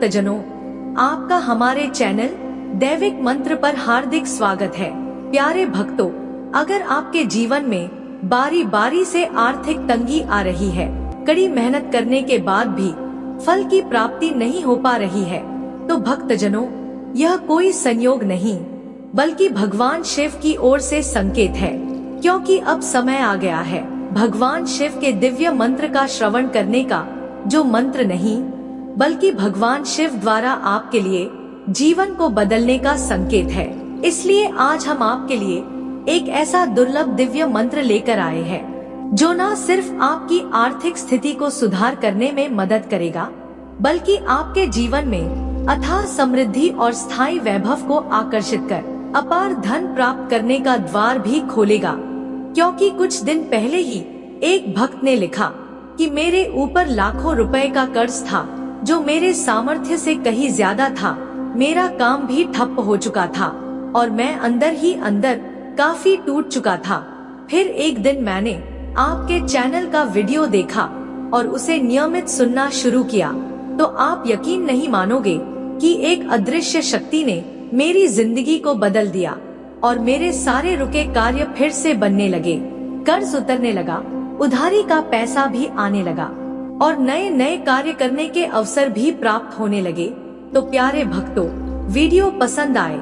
भक्तजनों, आपका हमारे चैनल दैविक मंत्र पर हार्दिक स्वागत है। प्यारे भक्तों, अगर आपके जीवन में बारी बारी से आर्थिक तंगी आ रही है, कड़ी मेहनत करने के बाद भी फल की प्राप्ति नहीं हो पा रही है तो भक्तजनों, यह कोई संयोग नहीं, बल्कि भगवान शिव की ओर से संकेत है, क्योंकि अब समय आ गया है। भगवान शिव के दिव्य मंत्र का श्रवण करने का जो मंत्र नहीं बल्कि भगवान शिव द्वारा आपके लिए जीवन को बदलने का संकेत है। इसलिए आज हम आपके लिए एक ऐसा दुर्लभ दिव्य मंत्र लेकर आए हैं, जो न सिर्फ़ आपकी आर्थिक स्थिति को सुधार करने में मदद करेगा, बल्कि आपके जीवन में अथाह समृद्धि और स्थायी वैभव को आकर्षित कर, अपार धन प्राप्त करने का द्वार भी खोलेगा। क्योंकि कुछ दिन पहले ही एक भक्त ने लिखा कि मेरे ऊपर लाखों रुपए का कर्ज था। जो मेरे सामर्थ्य से कहीं ज़्यादा था, मेरा काम भी ठप हो चुका था, और मैं अंदर ही अंदर काफ़ी टूट चुका था। फिर एक दिन मैंने आपके चैनल का वीडियो देखा और उसे नियमित सुनना शुरू किया। तो आप यकीन नहीं मानोगे कि एक अदृश्य शक्ति ने मेरी ज़िंदगी को बदल दिया और मेरे सारे रुके कार्य फिर से बनने लगे। कर्ज उतरने लगा, उधारी का पैसा भी आने लगा। और नए नए कार्य करने के अवसर भी प्राप्त होने लगे। तो प्यारे भक्तों, वीडियो पसंद आए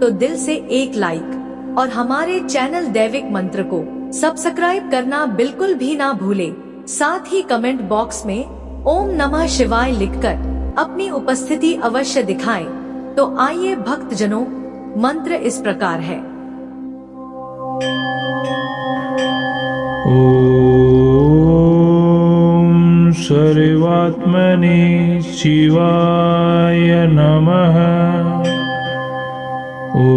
तो दिल से एक लाइक और हमारे चैनल दैविक मंत्र को सब्सक्राइब करना बिल्कुल भी ना भूले। साथ ही कमेंट बॉक्स में ओम नमः शिवाय लिखकर अपनी उपस्थिति अवश्य दिखाएँ। तो आइए भक्त जनों मंत्र इस प्रकार है। ॐ सर्वात्मने शिवाय नमः। ॐ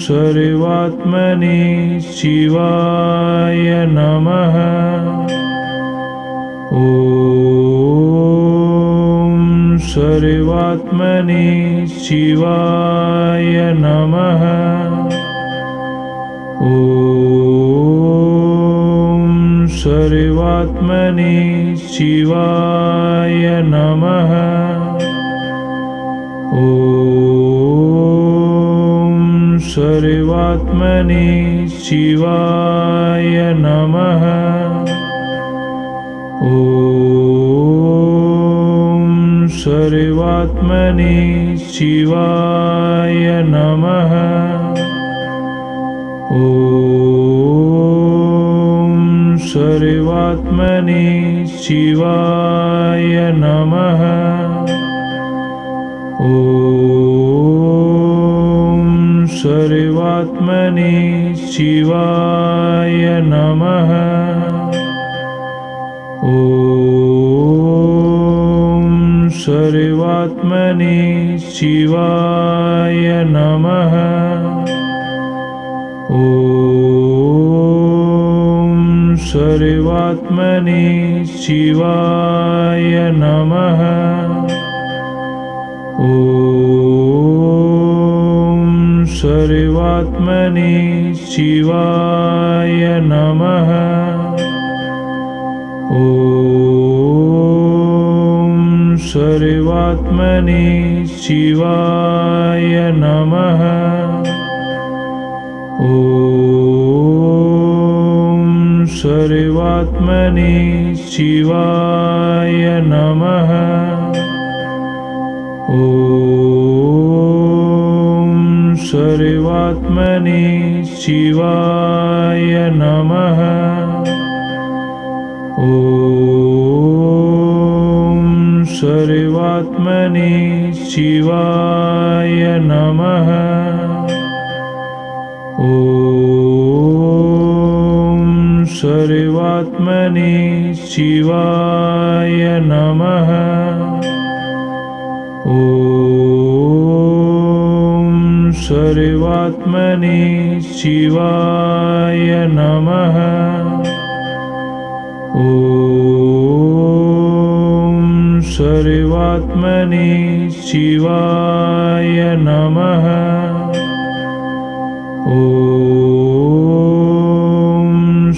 सर्वात्मने शिवाय नमः। ॐ सर्वात्मने शिवाय नमः। ॐ सर्वात्मने शिवाय नमः। ॐ सर्वात्मने शिवाय नमः। ॐ सर्वात्मने शिवाय नमः। ॐ सर्वात्मने शिवाय नमः। ॐ सर्वात्मने शिवाय नमः। ॐ सर्वात्मने शिवाय नमः। ॐ सर्वात्मने शिवाय नमः। ॐ सर्वात्मने शिवाय नमः। ॐ सर्वात्मने शिवाय नमः। ॐ सर्वात्मने शिवाय नमः। ॐ सर्वात्मने शिवाय नमः। ॐ सर्वात्मने शिवाय नमः। ॐ सर्वात्मने शिवाय नमः। ॐ सर्वात्मने शिवाय नमः। ॐ सर्वात्मने शिवाय नमः। ॐ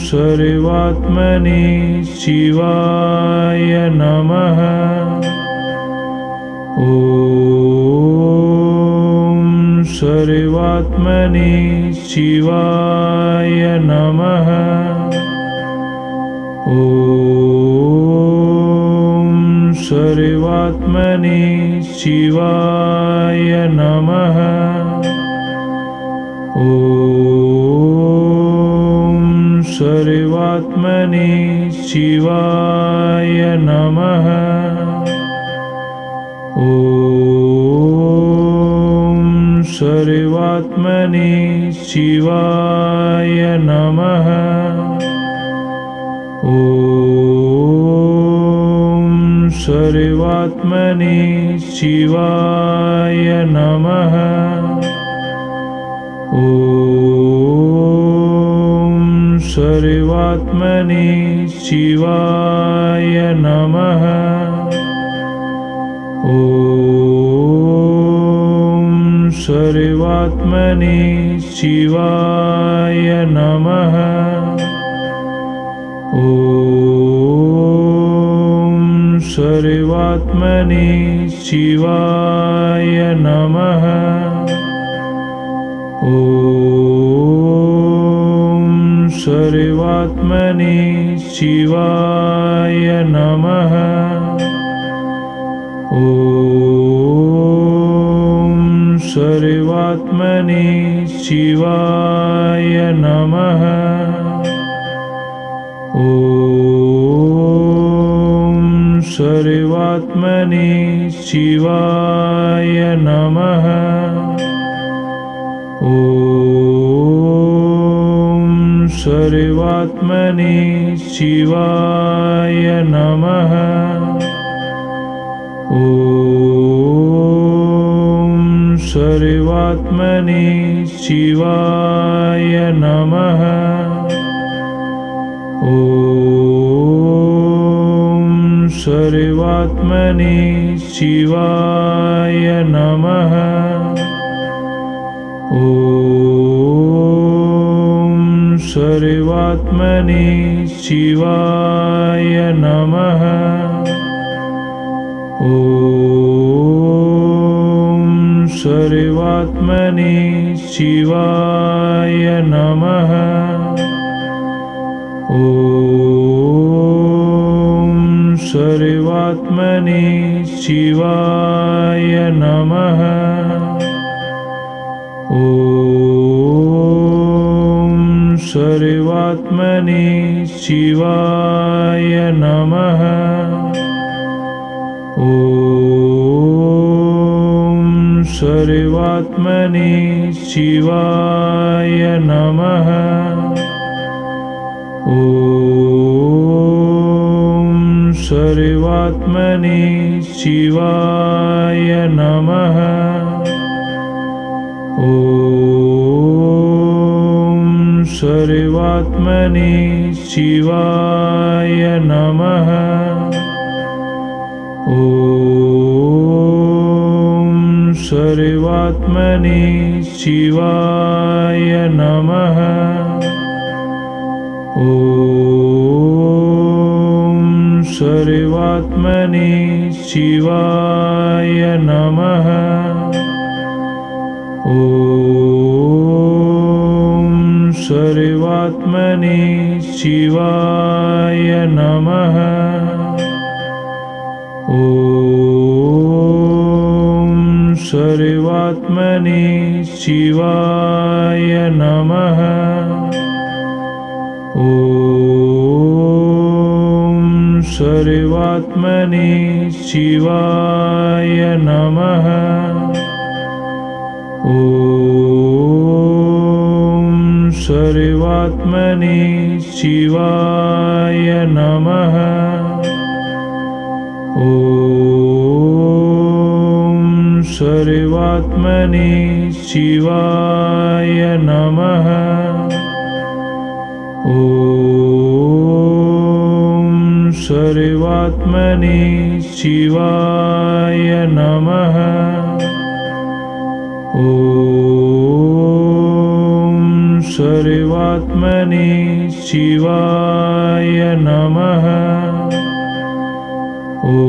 सर्वात्मने शिवाय नमः। ॐ सर्वात्मने शिवाय नमः। ॐ सर्वात्मने शिवाय नमः। ॐ सर्वात्मने शिवाय नमः। ॐ सर्वात्मने शिवाय नमः। ॐ सर्वात्मने शिवाय नमः। ॐ सर्वात्मने शिवाय नमः। ॐ सर्वात्मने शिवाय नमः। ॐ सर्वात्मने शिवाय नमः। ॐ सर्वात्मने शिवाय नमः। ॐ सर्वात्मने शिवाय नमः। ॐ सर्वात्मने शिवाय नमः। ॐ सर्वात्मने शिवाय नमः। ॐ सर्वात्मने शिवाय नमः। ॐ सर्वात्मने शिवाय नमः। ॐ सर्वात्मने शिवाय नमः। ॐ सर्वात्मने शिवाय नमः। ॐ सर्वात्मने शिवाय नमः। ॐ सर्वात्मने शिवाय नमः। ॐ सर्वात्मने शिवाय नमः। ॐ सर्वात्मने शिवाय नमः। ॐ सर्वात्मने शिवाय नमः। ॐ सर्वात्मने शिवाय नमः। ॐ सर्वात्मने शिवाय नमः। ॐ सर्वात्मने शिवाय नमः। ॐ सर्वात्मने शिवाय नमः। ॐ सर्वात्मने शिवाय नमः। ॐ सर्वात्मने शिवाय नमः। ॐ सर्वात्मने शिवाय नमः। ॐ सर्वात्मने शिवाय नमः। ॐ सर्वात्मने शिवाय नमः। ॐ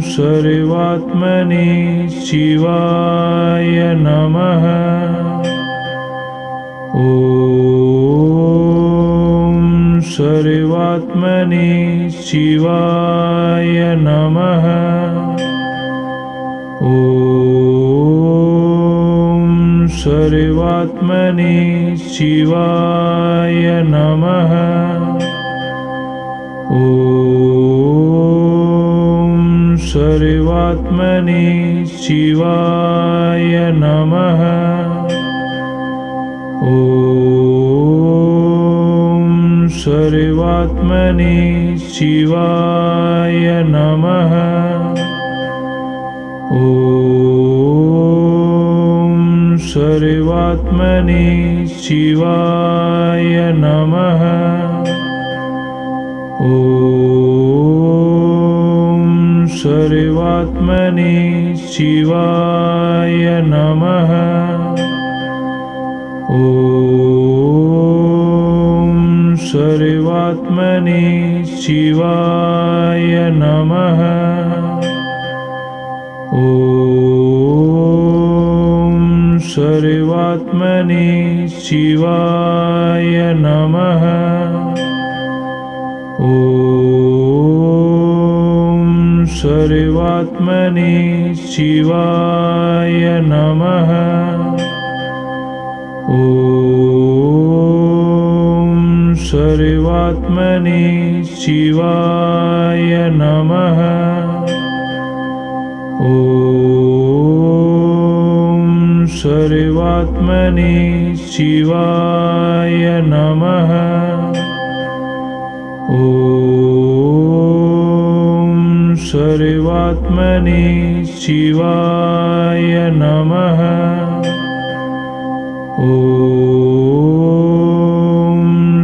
सर्वात्मने शिवाय नमः। ॐ सर्वात्मने शिवाय नमः। ॐ सर्वात्मने शिवाय नमः। ॐ सर्वात्मने शिवाय नमः। ॐ सर्वात्मने शिवाय नमः। ॐ सर्वात्मने शिवाय नमः। ॐ सर्वात्मने शिवाय नमः। ॐ सर्वात्मने शिवाय नमः। ॐ सर्वात्मने शिवाय नमः। ॐ सर्वात्मने शिवाय नमः। ॐ सर्वात्मने शिवाय नमः। ॐ सर्वात्मने शिवाय नमः। ॐ सर्वात्मने शिवाय नमः। ॐ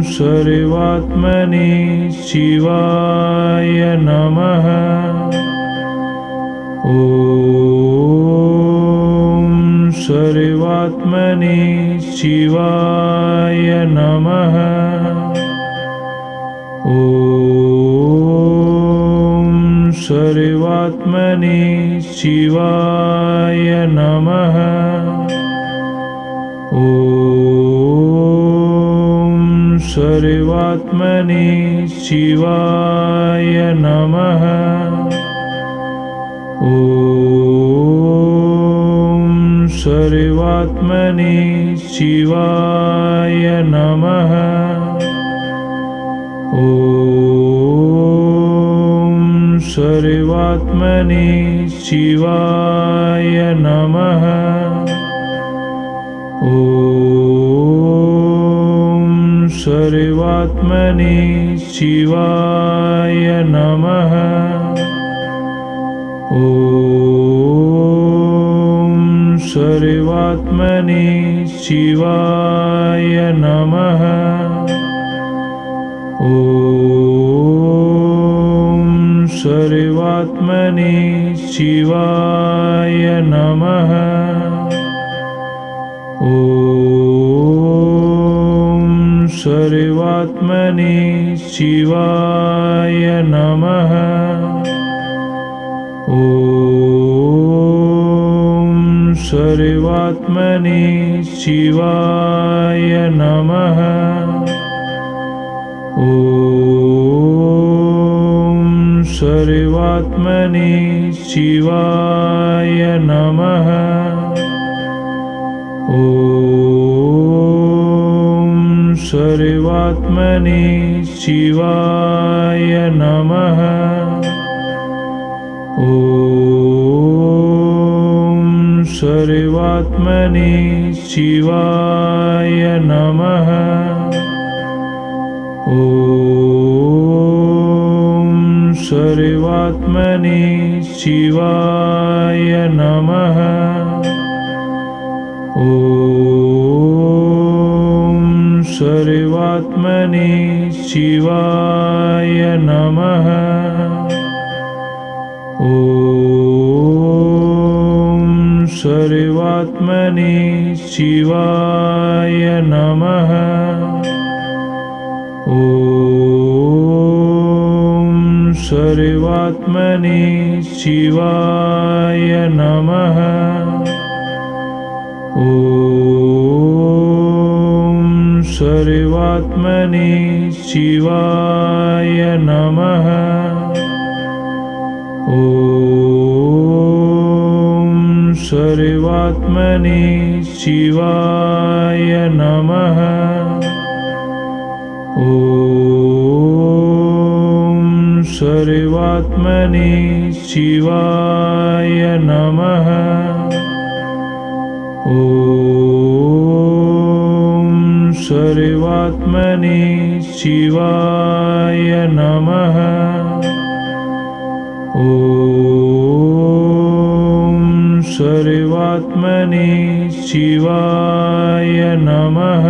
सर्वात्मने शिवाय नमः। ॐ सर्वात्मने शिवाय नमः। ॐ सर्वात्मने शिवाय नमः। ॐ सर्वात्मने शिवाय सर्वात्मने शिवाय नमः। ॐ सर्वात्मने शिवाय नमः। ॐ सर्वात्मने शिवाय नमः। ॐ सर्वात्मने शिवाय नमः। ॐ सर्वात्मने शिवाय नमः। ॐ सर्वात्मने शिवाय नमः। ॐ सर्वात्मने शिवाय नमः। ॐ सर्वात्मने शिवाय नमः। ॐ सर्वात्मने शिवाय नमः। ॐ सर्वात्मने शिवाय नमः। ॐ सर्वात्मने शिवाय नमः। ॐ सर्वात्मने शिवाय नमः। ॐ सर्वात्मनि शिवाय नमः। ॐ सर्वात्मनि शिवाय नमः। ॐ सर्वात्मनि शिवाय नमः। सर्वात्मनि शिवाय नमः। ॐ सर्वात्मनि शिवाय नमः। ॐ सर्वात्मनि शिवाय नमः। ॐ सर्वात्मनि शिवाय नमः